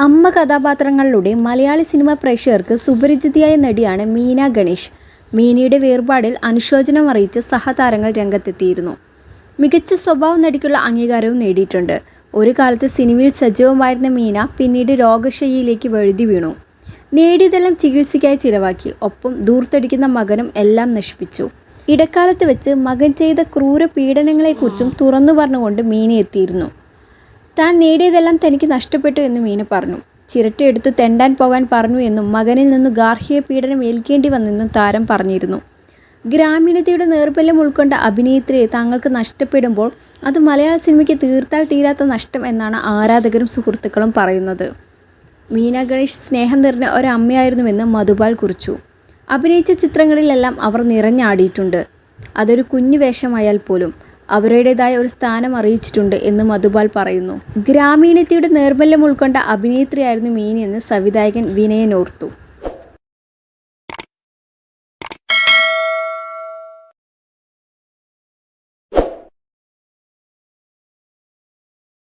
അമ്മ കഥാപാത്രങ്ങളിലൂടെ മലയാളി സിനിമ പ്രേക്ഷകർക്ക് സുപരിചിതിയായ നടിയാണ് മീന ഗണേഷ്. മീനയുടെ വേർപാടിൽ അനുശോചനം അറിയിച്ച് സഹതാരങ്ങൾ രംഗത്തെത്തിയിരുന്നു. മികച്ച സ്വഭാവ നടിക്കുള്ള അംഗീകാരവും നേടിയിട്ടുണ്ട്. ഒരു കാലത്ത് സിനിമയിൽ സജീവമായിരുന്ന മീന പിന്നീട് രോഗശയ്യയിലേക്ക് വഴുതി വീണു. നേടിയതെല്ലാം ചികിത്സയ്ക്കായി ചിലവാക്കി. ഒപ്പം ദൂർത്തടിക്കുന്ന മകനും എല്ലാം നശിപ്പിച്ചു. ഇടക്കാലത്ത് വെച്ച് മകൻ ചെയ്ത ക്രൂര പീഡനങ്ങളെക്കുറിച്ചും തുറന്നു പറഞ്ഞുകൊണ്ട് മീന എത്തിയിരുന്നു താൻ നേടിയതെല്ലാം തനിക്ക് നഷ്ടപ്പെട്ടു എന്ന് മീന പറഞ്ഞു. ചിരട്ടയെടുത്ത് തെണ്ടാൻ പോകാൻ പറഞ്ഞു എന്നും മകനിൽ നിന്ന് ഗാർഹിക പീഡനം ഏൽക്കേണ്ടി വന്നെന്നും താരം പറഞ്ഞിരുന്നു. ഗ്രാമീണതയുടെ നേർബല്യം ഉൾക്കൊണ്ട അഭിനേത്രിയെ താങ്കൾക്ക് നഷ്ടപ്പെടുമ്പോൾ അത് മലയാള സിനിമയ്ക്ക് തീർത്താൽ തീരാത്ത നഷ്ടം എന്നാണ് ആരാധകരും സുഹൃത്തുക്കളും പറയുന്നത്. മീന ഗണേഷ് സ്നേഹം നിറഞ്ഞ ഒരമ്മയായിരുന്നുവെന്ന് മധുപാൽ കുറിച്ചു. അഭിനയിച്ച ചിത്രങ്ങളിലെല്ലാം അവർ നിറഞ്ഞാടിയിട്ടുണ്ട്. അതൊരു കുഞ്ഞു വേഷമായാൽ പോലും. അവരുടേതായ ഒരു സ്ഥാനം അറിയിച്ചിട്ടുണ്ട് എന്ന് മധുപാൽ പറയുന്നു. ഗ്രാമീണതയുടെ നേർബല്യം ഉൾക്കൊണ്ട അഭിനേത്രിയായിരുന്നു മീനി എന്ന് സംവിധായകൻ വിനയൻ ഓർത്തു.